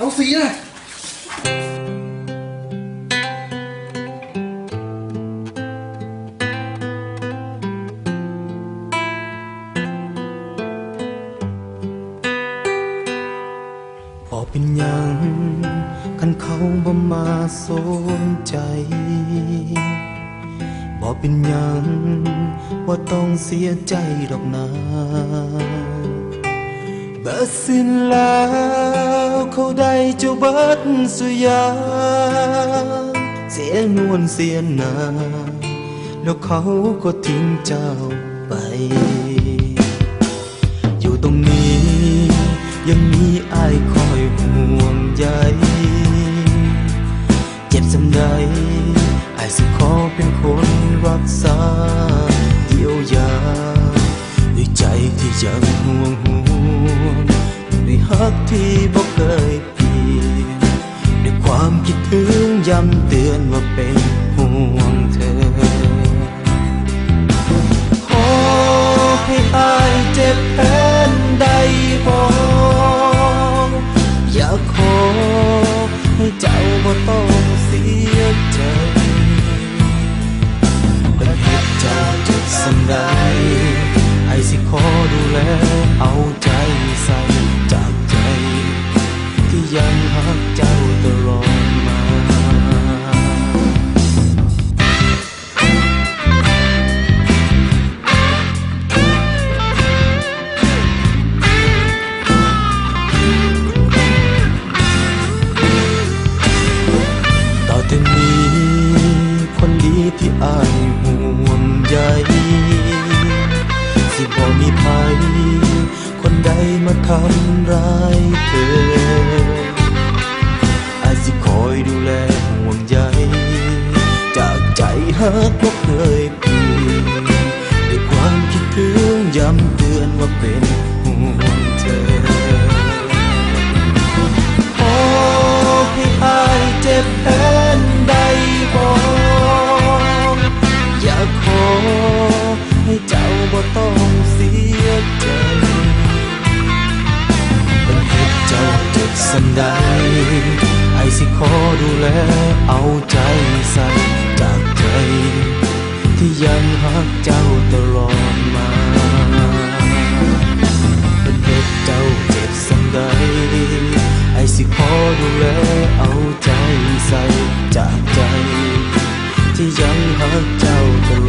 เอาสีนะพอเป็นยังคันเขาบ่มาสนใจบ่เป็นยังว่าต้องเสียใจดอกนาเบิดสิ้นแล้ว เขาได้เจ้าเบิดสุยา เสียนวลเสียนา แล้วเขาก็ทิ้งเจ้าไป อยู่ตรงนี้ ยังมีอายคอยห่วงใยเจ็บสำใดอายสิขอเป็นคนรักษาเยียวยาด้วยใจที่ยังห่วงห่วงด้วยฮักที่บ่เค ยเปลี่ยนด้วยความคิดถึงย้ำเตือนว่าเป็นห่วงเธอขอให้อายเจ็บแทนได้บ่อยากขอให้เจ้าบ่ต้องเสียใจเป็นเหตุเจ้าเจ็บสำใดไอ้สิขอดูแลเอาใจใส่จาก ยังหักเจ้าตลอดมาต่อจากนี้คนดีที่อายห่วงใยสิบ่มีภัยคนใดมาทำร้ายเธอ ใจฮักบ่เคยเปลี่ยนด้วยความคิดถึงย้ำเตือนว่าเป็นห่วงเธอขอให้อายเจ็บแทนได้บ่อยากขอให้เจ้าบ่ต้องเสียใจเป็นเหตุเจ้าเจ็บสันใดไอ้สิขอดูแลเอาใจใส่ ยังหักเจ้าตลอดมาเป็นเด็กเจ้าเจ็บสังใดไอ้สิพอดูแลเอาใจใส่จากใจ ที่ยังหักเจ้าตลอด